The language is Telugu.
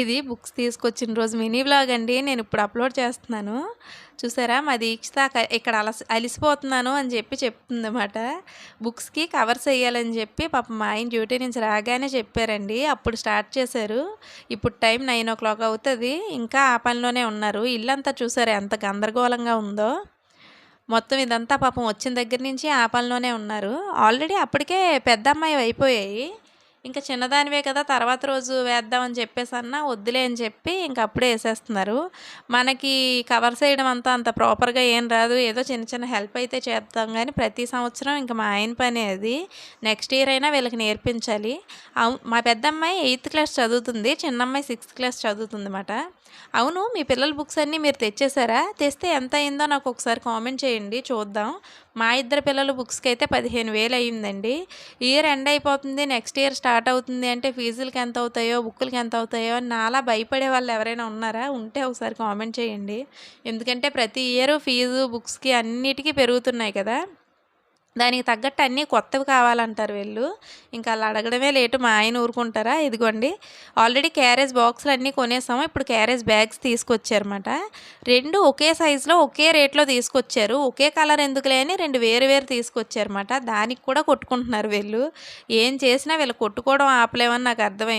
ఇది బుక్స్ తీసుకొచ్చిన రోజు మినీ బ్లాగ్ అండి. నేను ఇప్పుడు అప్లోడ్ చేస్తున్నాను. చూసారా? మా దీక్షిత ఇక్కడ అలసి అలిసిపోతున్నాను అని చెప్పి చెప్తుందన్నమాట. బుక్స్కి కవర్స్ వేయాలని చెప్పి పాప మా ఆయన డ్యూటీ నుంచి రాగానే చెప్పారండి. అప్పుడు స్టార్ట్ చేశారు. ఇప్పుడు టైం నైన్ ఓ క్లాక్ అవుతుంది. ఇంకా ఆ పనిలోనే ఉన్నారు. ఇల్లంతా చూసారా? ఎంత గందరగోళంగా ఉందో. మొత్తం ఇదంతా పాపం వచ్చిన దగ్గర నుంచి ఆ పనిలోనే ఉన్నారు. ఆల్రెడీ అప్పటికే పెద్ద అమ్మాయి అయిపోయాయి. ఇంకా చిన్నదానివే కదా తర్వాత రోజు వేద్దామని చెప్పేసి అన్న వద్దులే అని చెప్పి ఇంక అప్పుడే వేసేస్తున్నారు. మనకి కవర్స్ వేయడం అంతా అంత ప్రాపర్గా ఏం రాదు. ఏదో చిన్న చిన్న హెల్ప్ అయితే చేద్దాం కానీ ప్రతి సంవత్సరం ఇంకా మా ఆయన పని అది. నెక్స్ట్ ఇయర్ అయినా వీళ్ళకి నేర్పించాలి. అవు మా పెద్దమ్మాయి ఎయిత్ క్లాస్ చదువుతుంది చిన్న అమ్మాయి సిక్స్త్ క్లాస్ చదువుతుంది అన్నమాట అవును మీ పిల్లల బుక్స్ అన్నీ మీరు తెచ్చేసారా? తెస్తే ఎంత అయిందో నాకు ఒకసారి కామెంట్ చేయండి చూద్దాం. మా ఇద్దరు పిల్లల బుక్స్కి అయితే పదిహేను వేలు అయ్యిందండి ఇయర్ ఎండ్ అయిపోతుంది నెక్స్ట్ ఇయర్ స్టార్ట్ స్టార్ట్ అవుతుంది అంటే ఫీజులకి ఎంత అవుతాయో బుక్కులకి ఎంత అవుతాయో అని నాలా భయపడే వాళ్ళు ఎవరైనా ఉన్నారా? ఉంటే ఒకసారి కామెంట్ చేయండి. ఎందుకంటే ప్రతి ఇయర్ ఫీజు బుక్స్కి అన్నిటికీ పెరుగుతున్నాయి కదా. దానికి తగ్గట్టు అన్నీ కొత్తవి కావాలంటారు వీళ్ళు. ఇంకా అలా అడగడమే లేటు మా ఆయన ఊరుకుంటారా? ఇదిగోండి. ఆల్రెడీ క్యారేజ్ బాక్సులు అన్నీ కొనేసాము. ఇప్పుడు క్యారేజ్ బ్యాగ్స్ తీసుకొచ్చారన్నమాట. రెండు ఒకే సైజులో ఒకే రేట్లో తీసుకొచ్చారు. ఒకే కలర్ ఎందుకులే అని రెండు వేరు వేరు తీసుకొచ్చారన్నమాట. దానికి కూడా కొట్టుకుంటున్నారు వీళ్ళు. ఏం చేసినా వీళ్ళు కొట్టుకోవడం ఆపలేమని నాకు అర్థమైంది